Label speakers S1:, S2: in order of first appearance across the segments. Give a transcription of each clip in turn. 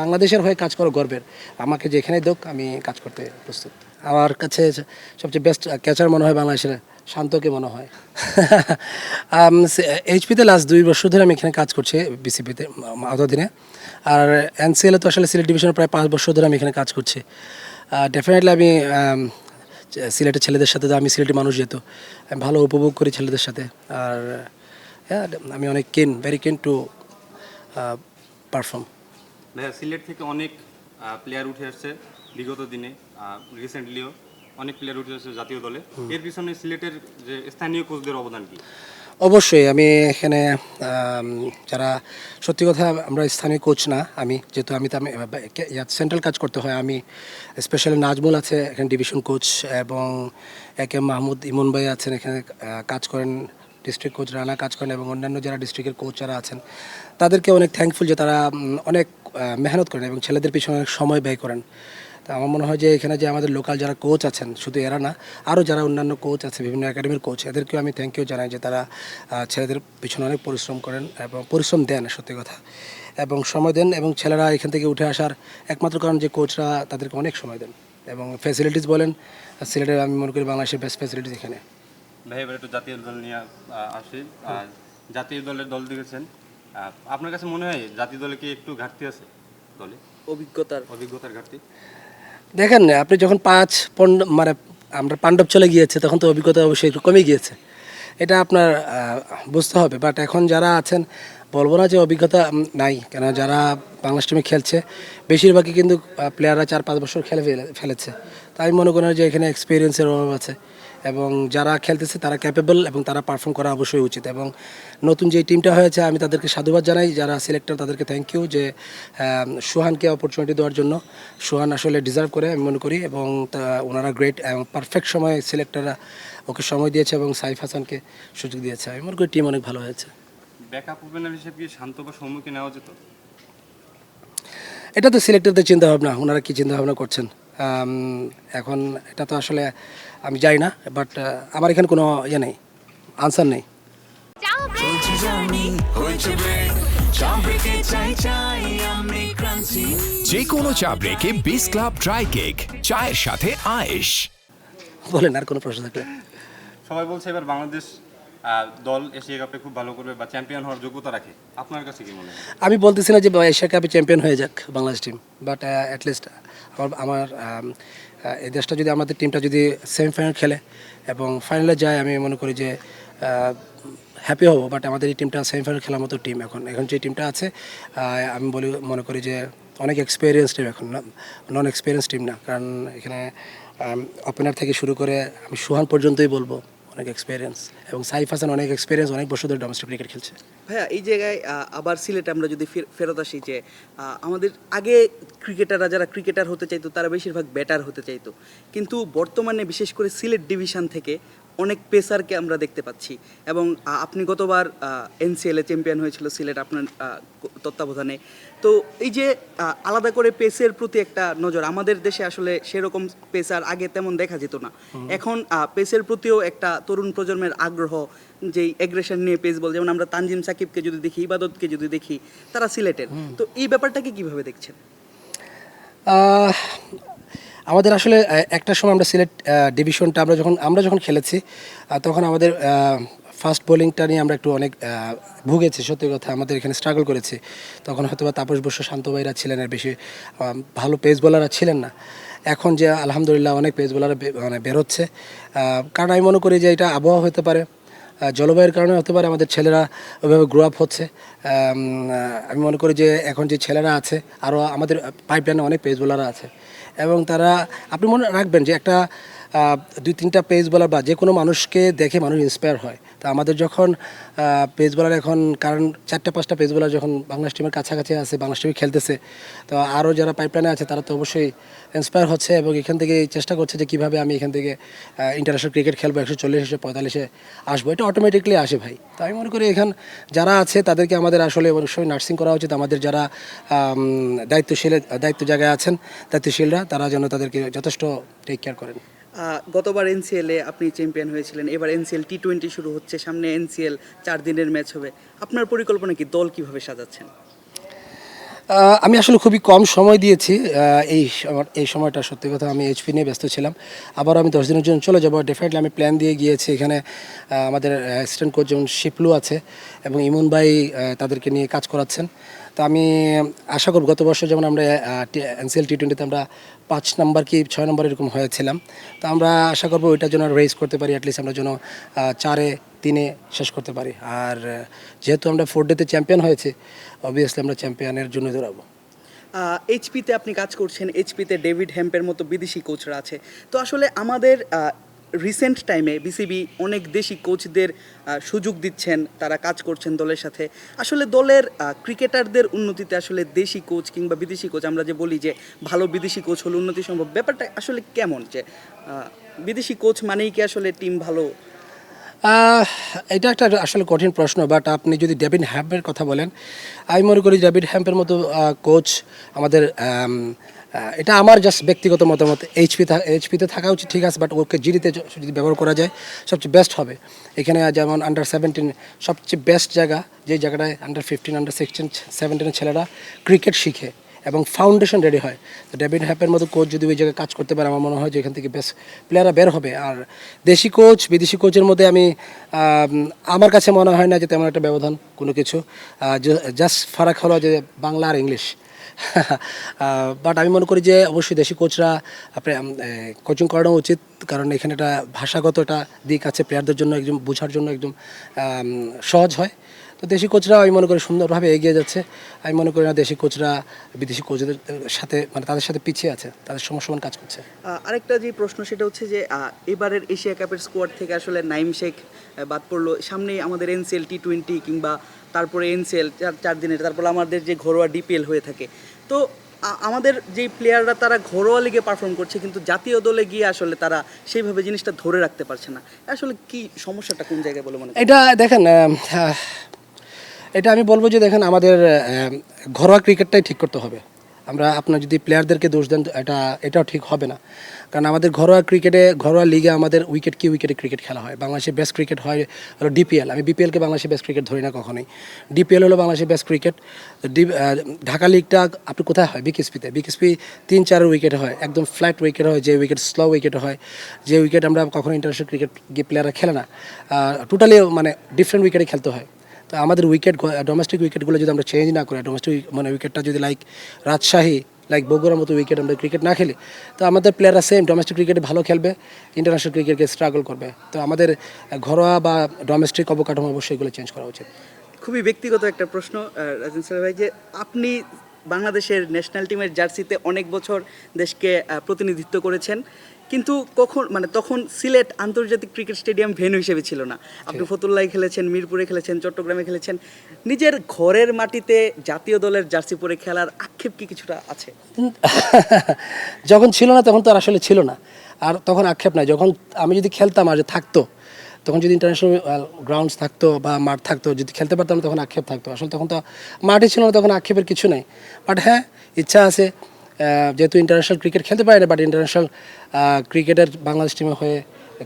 S1: বাংলাদেশের হয়ে কাজ করা, গর্বের। আমাকে যেখানে দোক, আমি কাজ করতে প্রস্তুত। আমার কাছে সবচেয়ে বেস্ট ক্যাচার মনে হয় বাংলাদেশের, শান্তকে মনে হয়। এইচপিতে লাস্ট দুই বছর ধরে আমি এখানে কাজ করছি বিসিপিতে অতদিনে আর এনসিএলে তো আসলে সিলেট ডিভিশনে প্রায় পাঁচ বছর ধরে আমি এখানে কাজ করছি। ডেফিনেটলি আমি সিলেটের ছেলেদের সাথে আমি সিলেটের মানুষ যেত আমি ভালো উপভোগ করি ছেলেদের সাথে। আর আমি অনেক কেন ভেরি কেন টু পারফর্ম
S2: ভাইয়া সিলেট থেকে অনেক প্লেয়ার উঠে আসছে বিগত দিনে রিসেন্টলিও অনেক প্লেয়ার উঠে আসছে জাতীয় দলে। এর পিছনে সিলেটের যে স্থানীয় কোচদের অবদান কি?
S1: অবশ্যই আমি এখানে যারা সত্যি কথা আমরা স্থানীয় কোচ না আমি যেহেতু আমি তো আমি সেন্ট্রাল কাজ করতে হয় আমি স্পেশালি নাজমুল আছে এখানে ডিভিশন কোচ এবং একে মাহমুদ ইমন ভাই আছেন এখানে কাজ করেন ডিস্ট্রিক্ট কোচ রানা কাজ করেন এবং অন্যান্য যারা ডিস্ট্রিক্টের কোচ যারা আছেন, তাদেরকে অনেক থ্যাঙ্কফুল যে তারা অনেক মেহনত করেন এবং ছেলেদের পিছনে অনেক সময় ব্যয় করেন। তা আমার মনে হয় যে এখানে যে আমাদের লোকাল যারা কোচ আছেন, শুধু এরা না আরও যারা অন্যান্য কোচ আছে, বিভিন্ন একাডেমির কোচ এদেরকেও আমি থ্যাংক ইউ জানাই যে তারা ছেলেদের পিছনে অনেক পরিশ্রম করেন এবং পরিশ্রম দেন, সত্যি কথা। এবং সময় দেন এবং ছেলেরা এখান থেকে উঠে আসার একমাত্র কারণ যে কোচরা তাদেরকে অনেক সময় দেন। এবং ফ্যাসিলিটিস বলেন, সিলেটের আমি মনে করি বাংলাদেশের বেস্ট ফ্যাসিলিটিস এখানে।
S2: ভাই এবার একটু জাতীয় দল নিয়ে আসি। জাতীয় দলের দল দেখেছেন। আপনার কাছে মনে হয় জাতীয় দলে কি একটু ঘাটতি আছে দলে?
S3: অভিজ্ঞতার।
S2: অভিজ্ঞতার ঘাটতি?
S1: দেখেন না আপনি যখন পাঁচ পণ্ড মানে আমরা পাণ্ডব চলে গিয়েছে তখন তো অভিজ্ঞতা অবশ্যই একটু কমে গিয়েছে। এটা আপনার বুঝতে হবে। বাট এখন যারা আছেন বলব না যে অভিজ্ঞতা নাই। কেন যারা বাংলাদেশ টিমে খেলছে বেশিরভাগই কিন্তু প্লেয়াররা চার পাঁচ বছর খেলে ফেলেছে। তাই মনে করেন যে এখানে এক্সপিরিয়েন্সের অভাব আছে। এবং যারা খেলতেছে তারা ক্যাপেবল এবং তারা পারফর্ম করা অবশ্যই উচিত। এবং নতুন যে টিমটা হয়েছে আমি তাদেরকে সাধুবাদ জানাই। যারা সিলেক্টর তাদেরকে থ্যাংক ইউ যে সোহানকে অপরচুনিটি দেওয়ার জন্য। সোহান আসলে ডিজার্ভ করে আমি মনে করি। এবং তা ওনারা গ্রেট এবং পারফেক্ট সময় সিলেক্টররা ওকে সময় দিয়েছে এবং সাইফ হাসানকে সুযোগ দিয়েছে। আমি মনে করি টিম অনেক ভালো হয়েছে।
S2: ব্যাকআপ ওপেনার হিসেবে কি শান্ত বা নেওয়া যেত
S1: এটা তো সিলেক্টরদের চিন্তা ভাবনা ওনারা কি চিন্তা ভাবনা করছেন? এখন এটা তো আসলে আমি যাই না বাট আমার এখানে কোনো ইয়ে নেই আনসার নেই।
S4: যে কোনো চা ব্রেকে বিস ক্লাব ড্রাই কেক চায়ের সাথে আয়েশ।
S1: বলেন আর কোনো প্রশ্ন থাকলে।
S2: সবাই বলছে এবার বাংলাদেশ দল এশিয়া কাপে খুব ভালো করবে বা চ্যাম্পিয়ন হওয়ার যোগ্যতা রাখে আপনার কাছে কি মনে হয়?
S1: আমি বলতেছি না যে এশিয়া কাপে চ্যাম্পিয়ন হয়ে যাক বাংলাদেশ টিম বাট অ্যাটলিস্ট আমার আমার আম, এই দেশটা যদি আমাদের টিমটা যদি সেমিফাইনাল খেলে এবং ফাইনালে যায় আমি মনে করি যে হ্যাপি হব বাট আমাদের এই টিমটা সেমিফাইনাল খেলার মতো টিম এখন এখন যে টিমটা আছে আমি বলি মনে করি যে অনেক এক্সপিরিয়েন্স টিম এখন নন এক্সপিরিয়েন্স টিম না কারণ এখানে ওপেনার থেকে শুরু করে আমি সুহান পর্যন্তই বলব। অনেক এক্সপিরিয়েন্স এবং সাইফ হাসান অনেক এক্সপিরিয়েন্স অনেক বছর ধরে ডোমেস্টিক ক্রিকেট খেলছে।
S3: ভাইয়া, এই জায়গায় আবার সিলেটে আমরা যদি ফের- ফেরত আসি যে আমাদের আগে ক্রিকেটাররা যারা ক্রিকেটার হতে চাইতো, তারা বেশিরভাগ ব্যাটার হতে চাইতো। কিন্তু বর্তমানে বিশেষ করে সিলেট ডিভিশন থেকে অনেক পেসারকে আমরা দেখতে পাচ্ছি। এবং আপনি গতবার এনসিএলে চ্যাম্পিয়ন হয়েছিল সিলেট আপনার তত্ত্বাবধানে। তো এই যে আলাদা করে পেসের প্রতি একটা নজর আমাদের দেশে আসলে সেরকম পেসার আগে তেমন দেখা যেত না। এখন পেসের প্রতিও একটা তরুণ প্রজন্মের আগ্রহ যেই এগ্রেশন নিয়ে পেস বল যেমন আমরা তানজিম সাকিবকে যদি দেখি ইবাদতকে যদি দেখি তারা সিলেটের। তো এই ব্যাপারটাকে কীভাবে দেখছেন?
S1: আমাদের আসলে একটা সময় আমরা সিলেট ডিভিশনটা আমরা যখন আমরা যখন খেলেছি তখন আমাদের ফাস্ট বোলিংটা নিয়ে আমরা একটু অনেক ভুগেছি। সত্যি কথা, আমাদের এখানে স্ট্রাগল করেছি। তখন হয়তো বা তাপস বসু শান্ত ভাইরা ছিলেন আর বেশি ভালো পেস বোলাররা ছিলেন না। এখন যে আলহামদুলিল্লাহ অনেক পেস বোলার মানে বেরোচ্ছে কারণ আমি মনে করি যে এটা আবহাওয়া হতে পারে জলবায়ুর কারণে হতে পারে, আমাদের ছেলেরা ওইভাবে গ্রো আপ হচ্ছে। আমি মনে করি যে এখন যে ছেলেরা আছে আরও আমাদের পাইপলাইনে অনেক পেস বোলাররা আছে। এবং তারা, আপনি মনে রাখবেন যে একটা দুই তিনটা পেজ বলা বা যে কোনো মানুষকে দেখে মানুষ ইন্সপায়ার হয়। তা আমাদের যখন পেস বলার এখন কারণ চারটা পাঁচটা পেস বলার যখন বাংলাদেশ টিমের কাছাকাছি আছে, বাংলাদেশ টিমে খেলতেছে, তো আরও যারা পাইপলাইনে আছে তারা তো অবশ্যই ইন্সপায়ার হচ্ছে এবং এখান থেকে চেষ্টা করছে যে কীভাবে আমি এখান থেকে ইন্টারন্যাশনাল ক্রিকেট খেলব, একশো চল্লিশ পঁয়তাল্লিশে আসব। এটা অটোমেটিকলি আসে ভাই। তো আমি মনে করি এখান যারা আছে তাদেরকে আমাদের আসলে অবশ্যই নার্সিং করা উচিত। আমাদের যারা দায়িত্বশীল, দায়িত্ব জায়গায় আছেন, দায়িত্বশীলরা, তারা যেন তাদেরকে যথেষ্ট টেক কেয়ার করেন।
S3: গতবার এনসিএলে আপনি চ্যাম্পিয়ন হয়েছিলেন, এবার এনসিএল টি টোয়েন্টি শুরু হচ্ছে, সামনে এনসিএল চার দিনের ম্যাচ হবে। আপনার পরিকল্পনা কি, দল কীভাবে সাজাচ্ছেন?
S1: আমি আসলে খুবই কম সময় দিয়েছি এই এই সময়টা সত্যি কথা আমি এইচপি নিয়ে ব্যস্ত ছিলাম। আবার আমি দশ দিনের জন্য চলে যাব। ডেফিনেটলি আমি প্ল্যান দিয়ে গিয়েছি এখানে আমাদের অ্যাসিস্ট্যান্ট কোচ যেমন শিপলু আছে এবং ইমন ভাই তাদেরকে নিয়ে কাজ করাচ্ছেন। তো আমি আশা করব গত বছর যেমন আমরা এনসিএল টি টোয়েন্টিতে আমরা পাঁচ নাম্বার কি ছয় নম্বর এরকম হয়েছিলাম। তো আমরা আশা করব ওইটার জন্য রেস করতে পারি অ্যাটলিস্ট আমরা যেন চারে, তিনে শেষ করতে পারি। আর যেহেতু আমরা ফোর ডেতে চ্যাম্পিয়ন হয়েছে অবভিয়াসলি আমরা চ্যাম্পিয়নের জন্য দৌড়াবো
S3: এইচপিতে আপনি কাজ করছেন এইচপিতে ডেভিড হ্যাম্পের মতো বিদেশি কোচরা আছে। তো আসলে আমাদের রিসেন্ট টাইমে বিসিবি অনেক দেশি কোচদের সুযোগ দিচ্ছেন, তারা কাজ করছেন দলের সাথে। আসলে দলের ক্রিকেটারদের উন্নতিতে আসলে দেশি কোচ কিংবা বিদেশি কোচ আমরা যে বলি যে ভালো বিদেশি কোচ হলে উন্নতি সম্ভব, ব্যাপারটা আসলে কেমন? যে বিদেশি কোচ মানেই কি আসলে টিম ভালো?
S1: এটা একটা আসলে কঠিন প্রশ্ন বাট আপনি যদি ডেভিড হ্যাম্পের কথা বলেন, আমি মনে করি ডেভিড হ্যাম্পের মতো কোচ আমাদের এটা আমার জাস্ট ব্যক্তিগত মতামত এইচপি এইচপিতে থাকা উচিত, ঠিক আছে বাট ওকে জিডিতে যদি ব্যবহার করা যায়, সবচেয়ে বেস্ট হবে। এখানে যেমন আন্ডার সেভেন্টিন সবচেয়ে বেস্ট জায়গা, যে জায়গাটায় আন্ডার ফিফটিন আন্ডার সিক্সটিন সেভেন্টিনের ছেলেরা ক্রিকেট শিখে। এবং ফাউন্ডেশন রেডি হয়। তো ডেভিড হ্যাপের মতো কোচ যদি ওই জায়গায় কাজ করতে পারে, আমার মনে হয় যে এখান থেকে বেশ প্লেয়াররা বের হবে। আর দেশি কোচ বিদেশি কোচের মধ্যে আমি আমার কাছে মনে হয় না যে তেমন একটা ব্যবধান কোনো কিছু। জাস্ট ফারাক হলো যে বাংলা আর ইংলিশ। বাট আমি মনে করি যে অবশ্যই দেশি কোচরা আপনি কোচিং করানো উচিত। কারণ এখানে একটা ভাষাগত একটা দিক আছে প্লেয়ারদের জন্য একদম, বোঝার জন্য একদম সহজ হয়। তো দেশি কোচরা আমি মনে করি সুন্দরভাবে এগিয়ে যাচ্ছে। আমি মনে করি না দেশি কোচরা বিদেশি কোচদের সাথে মানে তাদের সাথে পিছিয়ে আছে তাদের সমান সমান কাজ করছে।
S3: আরেকটা যে প্রশ্ন সেটা হচ্ছে যে এবারের এশিয়া কাপের স্কোয়াড থেকে আসলে নাইম শেখ বাদ পড়ল। সামনেই আমাদের এনসিএল টি টোয়েন্টি কিংবা তারপরে এনসিএল চার চার দিনের তারপরে আমাদের যে ঘরোয়া ডিপিএল হয়ে থাকে। তো আমাদের যেই প্লেয়াররা তারা ঘরোয়া লিগে পারফর্ম করছে কিন্তু জাতীয় দলে গিয়ে আসলে তারা সেইভাবে জিনিসটা ধরে রাখতে পারছে না। আসলে কি সমস্যাটা কোন জায়গায় বলে মনে?
S1: এটা দেখেন এটা আমি বলব যে দেখেন আমাদের ঘরোয়া ক্রিকেটটাই ঠিক করতে হবে। আমরা আপনার যদি প্লেয়ারদেরকে দোষ দেন, এটা, এটাও ঠিক হবে না। কারণ আমাদের ঘরোয়া ক্রিকেটে, ঘরোয়া লিগে আমাদের উইকেট কি উইকেটে ক্রিকেট খেলা হয়? বাংলাদেশের বেস্ট ক্রিকেট হয় হলো ডিপিএল আমি বিপিএলকে বাংলাদেশের বেস্ট ক্রিকেট ধরি না কখনোই। ডিপিএল হলো বাংলাদেশের বেস্ট ক্রিকেট ঢাকা লিগটা আপনি কোথায় হয়? বিকেএসপিতে বিকেএসপি তিন, চার উইকেট হয়। একদম ফ্ল্যাট উইকেট হয়, যে উইকেট স্লো উইকেট হয়। যে উইকেট আমরা কখনো ইন্টারন্যাশনাল ক্রিকেট গিয়ে প্লেয়াররা খেলে না। টোটালি মানে ডিফারেন্ট উইকেটে খেলতে হয়। তো আমাদের উইকেট ডোমেস্টিক উইকেটগুলো যদি আমরা চেঞ্জ না করি ডোমেস্টিক মানে উইকেটটা যদি লাইক রাজশাহী লাইক বগুড়ার মতো উইকেট আমরা ক্রিকেট না খেলি, তো আমাদের প্লেয়াররা সেম ডোমেস্টিক ক্রিকেটে ভালো খেলবে ইন্টারন্যাশনাল ক্রিকেটকে স্ট্রাগল করবে। তো আমাদের ঘরোয়া বা ডোমেস্টিক অবকাঠামো অবশ্যই এগুলো চেঞ্জ করা উচিত।
S3: খুবই ব্যক্তিগত একটা প্রশ্ন রাজন সাহেব ভাই, যে আপনি বাংলাদেশের ন্যাশনাল টিমের জার্সিতে অনেক বছর দেশকে প্রতিনিধিত্ব করেছেন। কিন্তু কখন মানে তখন সিলেট আন্তর্জাতিক ক্রিকেট স্টেডিয়াম ভেন্যু হিসেবে ছিল না। আপনি ফতুল্লায় খেলেছেন মিরপুরে খেলেছেন চট্টগ্রামে খেলেছেন। নিজের ঘরের মাটিতে জাতীয় দলের জার্সি পরে খেলার আক্ষেপ কি কিছুটা আছে?
S1: যখন ছিল না তখন তো আর আসলে ছিল না। আর তখন আক্ষেপ নাই। যখন আমি যদি খেলতাম আর থাকতো তখন যদি ইন্টারন্যাশনাল গ্রাউন্ডস থাকতো বা মাঠ থাকতো যদি খেলতে পারতাম তখন আক্ষেপ থাকতো। আসলে তখন তো মাঠই ছিল না তখন আক্ষেপের কিছু নেই। বাট হ্যাঁ ইচ্ছা আছে। যেহেতু ইন্টারন্যাশনাল ক্রিকেট খেলতে পারে না বাট ইন্টারন্যাশনাল ক্রিকেটের বাংলাদেশ টিমে হয়ে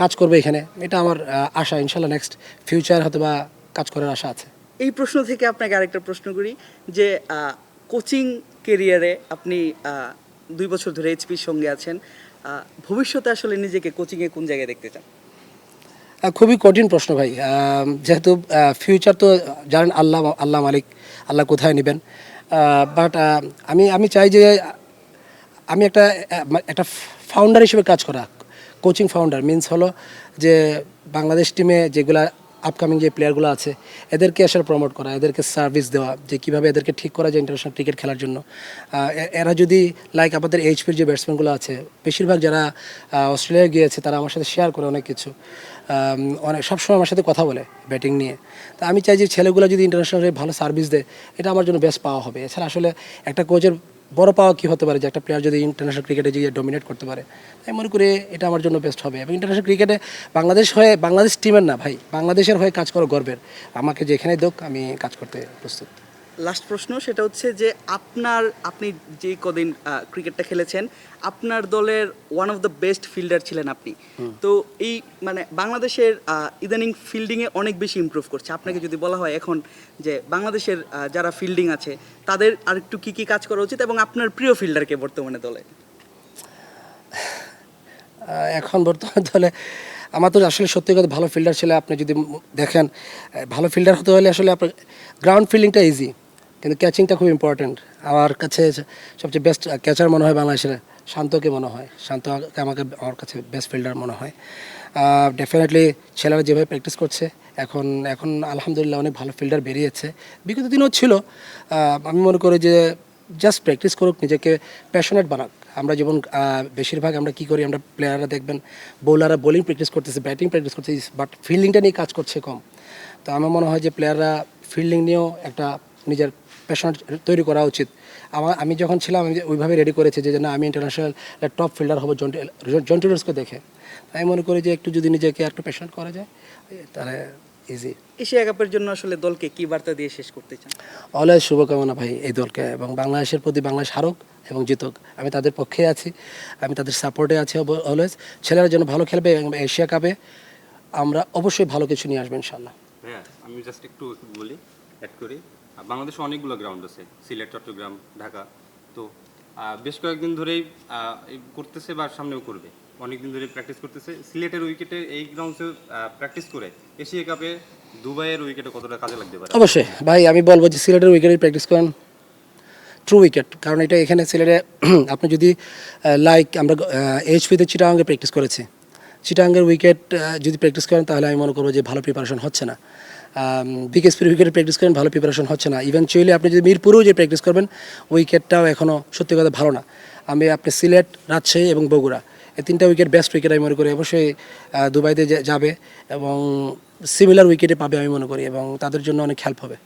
S1: কাজ করবে এখানে এটা আমার আশা। ইনশাল্লাহ নেক্সট ফিউচার হয়তো বা কাজ করার আশা আছে।
S3: এই প্রশ্ন থেকে আপনাকে আরেকটা প্রশ্ন করি যে কোচিং কেরিয়ারে আপনি দুই বছর ধরে এইচপির সঙ্গে আছেন ভবিষ্যতে আসলে নিজেকে কোচিংয়ে কোন জায়গায় দেখতে চান?
S1: খুবই কঠিন প্রশ্ন ভাই। যেহেতু ফিউচার তো জানেন আল্লাহ আল্লাহ মালিক আল্লাহ কোথায় নেবেন। বাট আমি আমি চাই যে আমি একটা একটা ফাউন্ডার হিসেবে কাজ করা কোচিং ফাউন্ডার মিন্স হলো যে বাংলাদেশ টিমে যেগুলা আপকামিং যে প্লেয়ারগুলো আছে এদেরকে আসলে প্রমোট করা এদেরকে সার্ভিস দেওয়া যে কীভাবে এদেরকে ঠিক করা যায় ইন্টারন্যাশনাল ক্রিকেট খেলার জন্য। এরা যদি লাইক আমাদের এইচপির যে ব্যাটসম্যানগুলো আছে বেশিরভাগ যারা আহ, অস্ট্রেলিয়া গিয়েছে তারা আমার সাথে শেয়ার করে অনেক কিছু। অনেক সবসময় আমার সাথে কথা বলে ব্যাটিং নিয়ে। তা আমি চাই যে ছেলেগুলো যদি ইন্টারন্যাশনাল ভালো সার্ভিস দেয় এটা আমার জন্য বেস্ট পাওয়া হবে। এছাড়া আসলে একটা কোচের বড় পাওয়া কী হতে পারে যে একটা প্লেয়ার যদি ইন্টারন্যাশনাল ক্রিকেটে যে ডমিনেট করতে পারে? আমি মনে করি এটা আমার জন্য বেস্ট হবে। এবং ইন্টারন্যাশনাল ক্রিকেটে বাংলাদেশ হয়ে, বাংলাদেশ টিমের না ভাই, বাংলাদেশের হয়ে কাজ করা গর্বের। আমাকে যেখানে দোক, আমি কাজ করতে প্রস্তুত।
S3: লাস্ট প্রশ্ন সেটা হচ্ছে যে আপনার আপনি যে কদিন ক্রিকেটটা খেলেছেন আপনার দলের one of the best fielder ছিলেন আপনি। তো এই মানে বাংলাদেশের ইদানিং ফিল্ডিংয়ে অনেক বেশি ইমপ্রুভ করছে। আপনাকে যদি বলা হয় এখন যে বাংলাদেশের যারা ফিল্ডিং আছে তাদের আরেকটু কী কী কাজ করা উচিত এবং আপনার প্রিয় ফিল্ডারকে বর্তমানে দলে?
S1: এখন বর্তমান দলে আমার তো আসলে সত্যি কথা ভালো ফিল্ডার ছিল আপনি যদি দেখেন ভালো ফিল্ডার হতে হলে আসলে আপনার গ্রাউন্ড ফিল্ডিংটা ইজি কিন্তু ক্যাচিংটা খুব ইম্পর্ট্যান্ট আমার কাছে সবচেয়ে বেস্ট ক্যাচার মনে হয় বাংলাদেশের, শান্তকে মনে হয়। শান্ত আমাকে আমার কাছে বেস্ট ফিল্ডার মনে হয়। ডেফিনেটলি ছেলেরা যেভাবে প্র্যাকটিস করছে, এখন এখন আলহামদুলিল্লাহ অনেক ভালো ফিল্ডার বেরিয়েছে। বিগত দিনও ছিল। আমি মনে করি যে জাস্ট প্র্যাকটিস করুক, নিজেকে প্যাশনেট বানাক। আমরা যেমন বেশিরভাগ আমরা কি করি, আমরা প্লেয়াররা দেখবেন বোলাররা বোলিং প্র্যাকটিস করতেছে ব্যাটিং প্র্যাকটিস করতেছে বাট ফিল্ডিংটা নিয়ে কাজ করছে কম। তো আমার মনে হয় যে প্লেয়াররা ফিল্ডিং নিয়েও একটা নিজের প্যাশনেট তৈরি করা উচিত। আমার আমি যখন ছিলাম আমি ওইভাবে রেডি করেছি যে না আমি ইন্টারন্যাশনাল টপ ফিল্ডার হব জন্টি জন্টিডার্সকে দেখে। আমি মনে করি যে একটু যদি নিজেকে একটু প্যাশনেট করা যায় তাহলে ইজি
S3: এশিয়া কাপের জন্য আসলে দলকে কি বার্তা দিয়ে শেষ করতে চান?
S1: অলওয়েজ শুভকামনা ভাই এই দলকে এবং বাংলাদেশের প্রতি বাংলাদেশ হারুক এবং জিতুক। আমি তাদের পক্ষে আছি আমি তাদের সাপোর্টে আছি অলওয়েজ। ছেলেরা যেন ভালো খেলবে এবং এশিয়া কাপে আমরা অবশ্যই ভালো কিছু নিয়ে আসব ইনশাল্লাহ
S2: হ্যাঁ আমি জাস্ট একটু বলি অ্যাড করি। বাংলাদেশে অনেকগুলো গ্রাউন্ড আছে, সিলেট, চট্টগ্রাম, ঢাকা। তো বেশ কয়েকদিন ধরেই করতেছে বা সামনেও করবে। অনেকদিন ধরে প্র্যাকটিস করতেছে। সিলেটের উইকেটে এই গ্রাউন্ডে প্র্যাকটিস করে এশিয়া কাপে দুবাইয়ের উইকেটে কতটা কাজে লাগতে পারে?
S1: অবশ্যই। ভাই, আমি বলব যে সিলেটের উইকেটে প্র্যাকটিস করেন ট্রু উইকেট কারণ এটা এখানে সিলেটে, আপনি যদি লাইক আমরা এইচপিতে চিটাগাঙ্গে প্র্যাকটিস করেছি চিটাঙ্গের উইকেট যদি প্র্যাকটিস করেন, তাহলে আমি মনে করব যে ভালো প্রিপারেশন হচ্ছে না। বিকেএসপির উইকেটে প্র্যাকটিস করেন, ভালো প্রিপারেশন হচ্ছে না। ইভেনচুয়ালি আপনি যদি মিরপুরেও যে প্র্যাকটিস করবেন উইকেটটাও এখনও সত্যি কথা ভালো না। আমি, আপনি সিলেট, রাজশাহী এবং বগুড়া, এই তিনটা উইকেট বেস্ট উইকেট আমি মনে করি। অবশ্যই দুবাইতে যাবে এবং সিমিলার উইকেটে পাবে আমি মনে করি এবং তাদের জন্য অনেক হেল্প হবে।